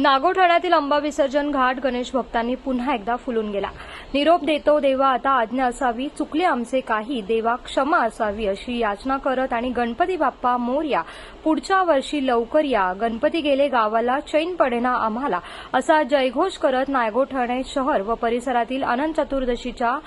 नागोठण्यातील अंबा विसर्जन घाट गणेश भक्तांनी पुन्हा एकदा फुलून गेला. निरोप देतो देवा आता आज्ञा असावी चुकले आमचे काही देवा क्षमा असावी अशी याचना करत आणि गणपती बाप्पा मोर्या पुढच्या वर्षी लवकर या. गणपती गेले गावाला चैन पडेना आम्हाला. असा जयघोष करत नागोठणे शहर व परिसरातील अनंत चतुर्दशीच्या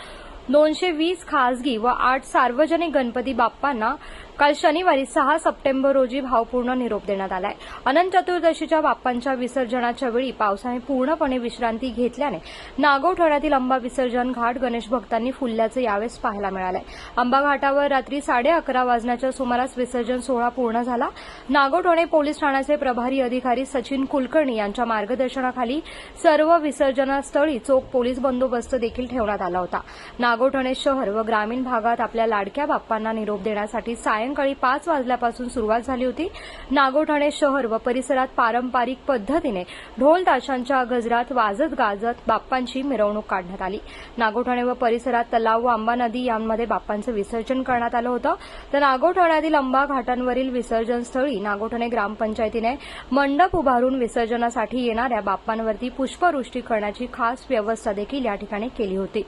दोनशे वीस खासगी व आठ सार्वजनिक गणपती बाप्पांना काल शनिवारी सहा सप्टेंबर रोजी भावपूर्ण निरोप देण्यात आलाय. अनंत चतुर्दशीच्या बाप्पांच्या विसर्जनाच्या वेळी पावसाने पूर्णपणे विश्रांती घेतल्याने नागोठण्यातील अंबा विसर्जन घाट गणेश भक्तांनी फुलल्याचं यावेळेस पाहायला मिळालंय. अंबा घाटावर रात्री साडे अकरा वाजण्याच्या सुमारास विसर्जन सोहळा पूर्ण झाला. नागोठणे पोलीस ठाण्याचे प्रभारी अधिकारी सचिन कुलकर्णी यांच्या मार्गदर्शनाखाली सर्व विसर्जनास्थळी चोख पोलीस बंदोबस्त देखील ठेवण्यात आला होता. नागोठणे शहर व ग्रामीण भागात आपल्या लाडक्या बाप्पांना निरोप देण्यासाठी सायंकाळी पाच वाजल्यापासून सुरुवात झाली होती. नागोठणे शहर व परिसरात पारंपरिक पद्धतीने ढोल ताशांच्या गजरात वाजत गाजत बाप्पांची मिरवणूक काढण्यात आली. नागोठणे व परिसरात तलाव व आंबा नदी यांमध्ये बाप्पांचं विसर्जन करण्यात आलं होतं. तर नागोठण्यातील अंबा घाटांवरील विसर्जनस्थळी नागोठणे ग्रामपंचायतीने मंडप उभारून विसर्जनासाठी येणाऱ्या बाप्पांवरती पुष्पवृष्टी करण्याची खास व्यवस्था देखील या ठिकाणी केली होती.